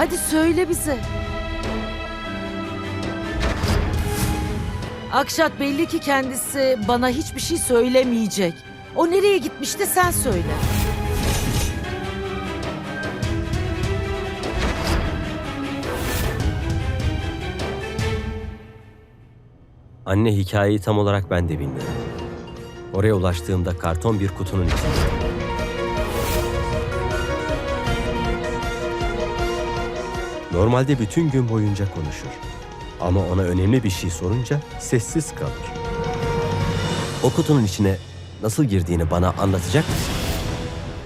Hadi söyle bize. Akşat belli ki kendisi bana hiçbir şey söylemeyecek. O nereye gitmişti sen söyle. Anne hikayeyi tam olarak ben de bilmiyorum. Oraya ulaştığımda karton bir kutunun içinde. Normalde bütün gün boyunca konuşur. Ama ona önemli bir şey sorunca sessiz kalır. O kutunun içine nasıl girdiğini bana anlatacak mısın?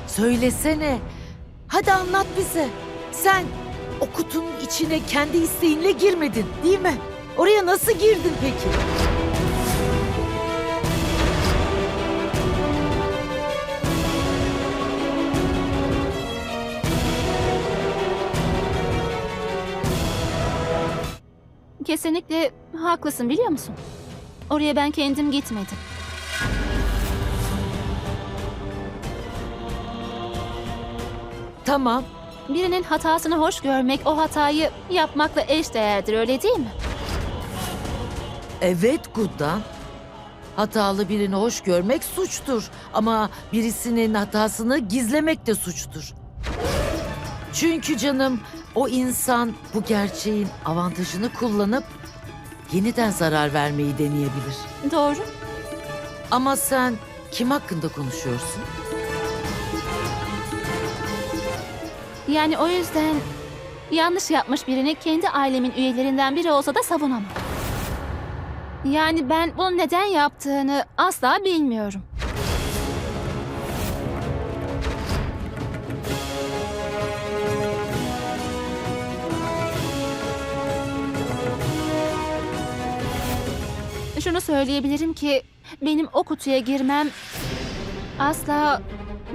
Söylesene. Hadi anlat bize. Sen o kutunun içine kendi isteğinle girmedin değil mi? Oraya nasıl girdin peki? Kesinlikle haklısın biliyor musun? Oraya ben kendim gitmedim. Tamam. Birinin hatasını hoş görmek o hatayı yapmakla eşdeğerdir öyle değil mi? Evet Guddan. Hatalı birini hoş görmek suçtur. Ama birisinin hatasını gizlemek de suçtur. Çünkü canım o insan bu gerçeğin avantajını kullanıp yeniden zarar vermeyi deneyebilir. Doğru. Ama sen kim hakkında konuşuyorsun? Yani o yüzden yanlış yapmış birini kendi ailemin üyelerinden biri olsa da savunamam. Yani ben bunu neden yaptığını asla bilmiyorum. Şunu söyleyebilirim ki benim o kutuya girmem asla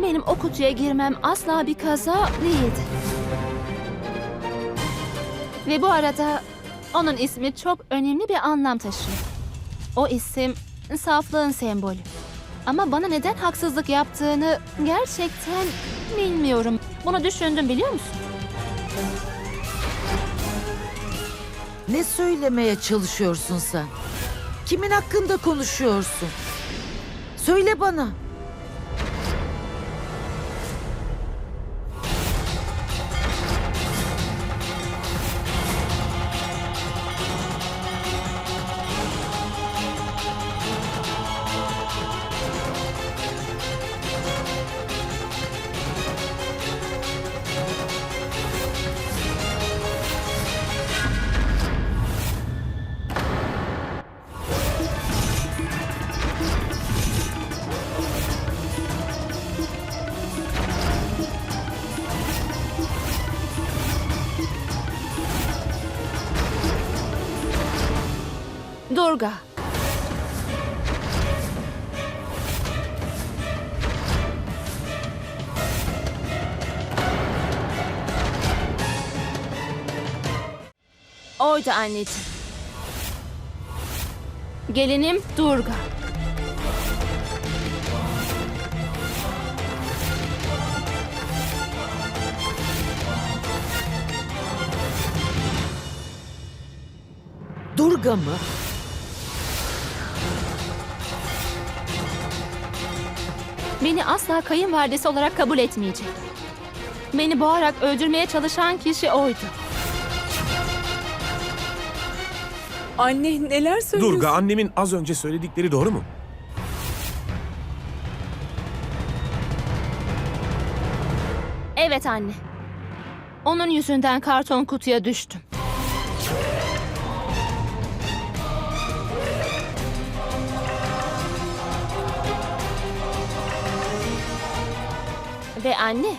benim o kutuya girmem asla bir kaza değildi. Ve bu arada onun ismi çok önemli bir anlam taşıyor. O isim saflığın sembolü. Ama bana neden haksızlık yaptığını gerçekten bilmiyorum. Bunu düşündüm biliyor musun? Ne söylemeye çalışıyorsun sen? Kimin hakkında konuşuyorsun? Söyle bana. Durga. Oydu anneciğim. Gelinim Durga. Durga mı? Beni asla kayınvalidesi olarak kabul etmeyecek. Beni boğarak öldürmeye çalışan kişi oydu. Anne neler söylüyorsun? Durga annemin az önce söyledikleri doğru mu? Evet anne. Onun yüzünden karton kutuya düştüm. Ve anne.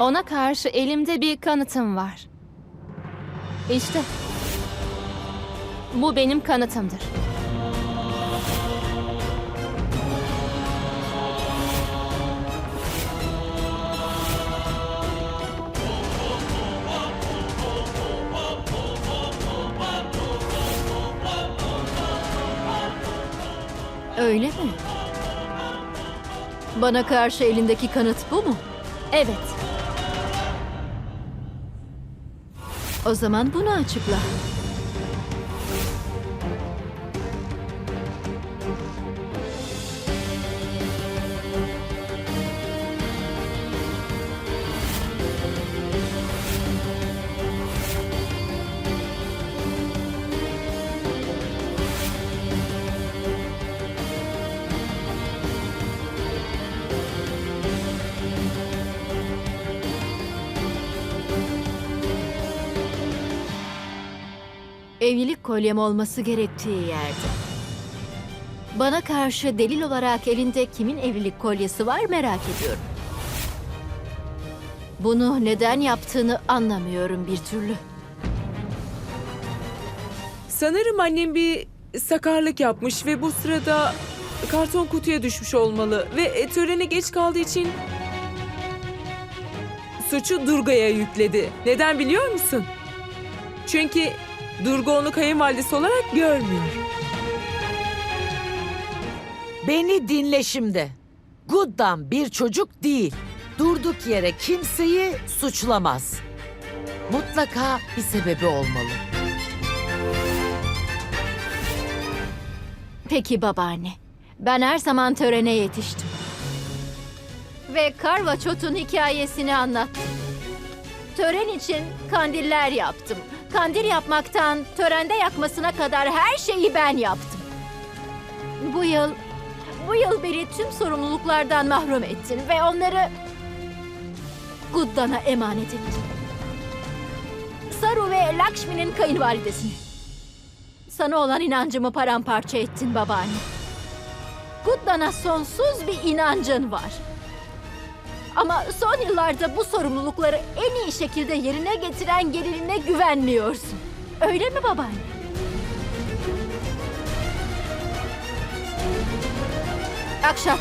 Ona karşı elimde bir kanıtım var. İşte. Bu benim kanıtımdır. Öyle mi? Bana karşı elindeki kanıt bu mu? Evet. O zaman bunu açıkla. Evlilik kolyem olması gerektiği yerde. Bana karşı delil olarak elinde kimin evlilik kolyesi var merak ediyorum. Bunu neden yaptığını anlamıyorum bir türlü. Sanırım annem bir sakarlık yapmış ve bu sırada karton kutuya düşmüş olmalı ve e, törene geç kaldığı için suçu Durga'ya yükledi. Neden biliyor musun? Çünkü Durga onu kayınvalidesi olarak görmüyor. Beni dinle şimdi. Good'dan bir çocuk değil. Durduk yere kimseyi suçlamaz. Mutlaka bir sebebi olmalı. Peki babaanne. Ben her zaman törene yetiştim. Ve Karvaçot'un hikayesini anlattım. Tören için kandiller yaptım. Kandil yapmaktan törende yakmasına kadar her şeyi ben yaptım. Bu yıl, bu yıl beni tüm sorumluluklardan mahrum ettin ve onları Guddan'a emanet ettin. Saru ve Lakshmi'nin kayınvalidesini. Sana olan inancımı paramparça ettin babaanne. Guddan'a sonsuz bir inancın var. Ama son yıllarda bu sorumlulukları en iyi şekilde yerine getiren gelinine güvenmiyorsun. Öyle mi babaanne? Akşat.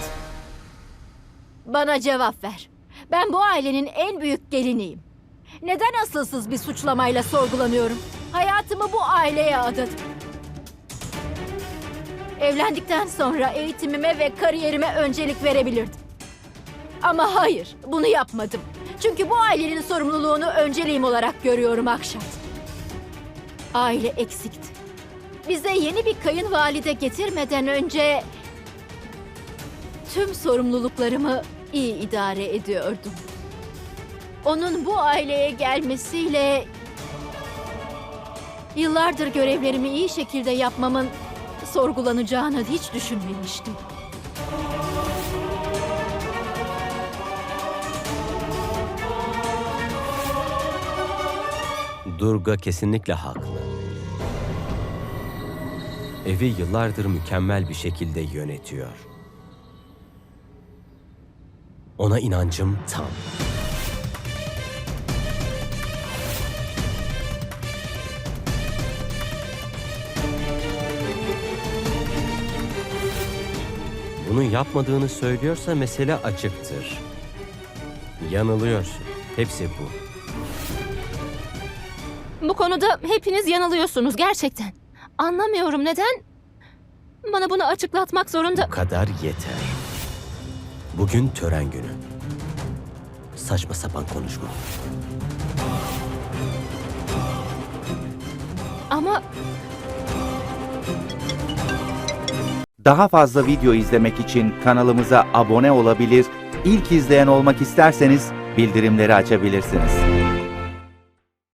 Bana cevap ver. Ben bu ailenin en büyük geliniyim. Neden asılsız bir suçlamayla sorgulanıyorum? Hayatımı bu aileye adadım. Evlendikten sonra eğitimime ve kariyerime öncelik verebilirdim. Ama hayır, bunu yapmadım. Çünkü bu ailenin sorumluluğunu önceliğim olarak görüyorum Akşat. Aile eksikti. Bize yeni bir kayınvalide getirmeden önce tüm sorumluluklarımı iyi idare ediyordum. Onun bu aileye gelmesiyle yıllardır görevlerimi iyi şekilde yapmamın sorgulanacağını hiç düşünmemiştim. Durga kesinlikle haklı. Evi yıllardır mükemmel bir şekilde yönetiyor. Ona inancım tam. Bunu yapmadığını söylüyorsa mesele açıktır. Yanılıyorsun. Hepsi bu. Bu konuda hepiniz yanılıyorsunuz gerçekten. Anlamıyorum neden bana bunu açıklatmak zorunda. Bu kadar yeter. Bugün tören günü. Saçma sapan konuşma. Ama Daha fazla video izlemek için kanalımıza abone olabilir, ilk izleyen olmak isterseniz bildirimleri açabilirsiniz.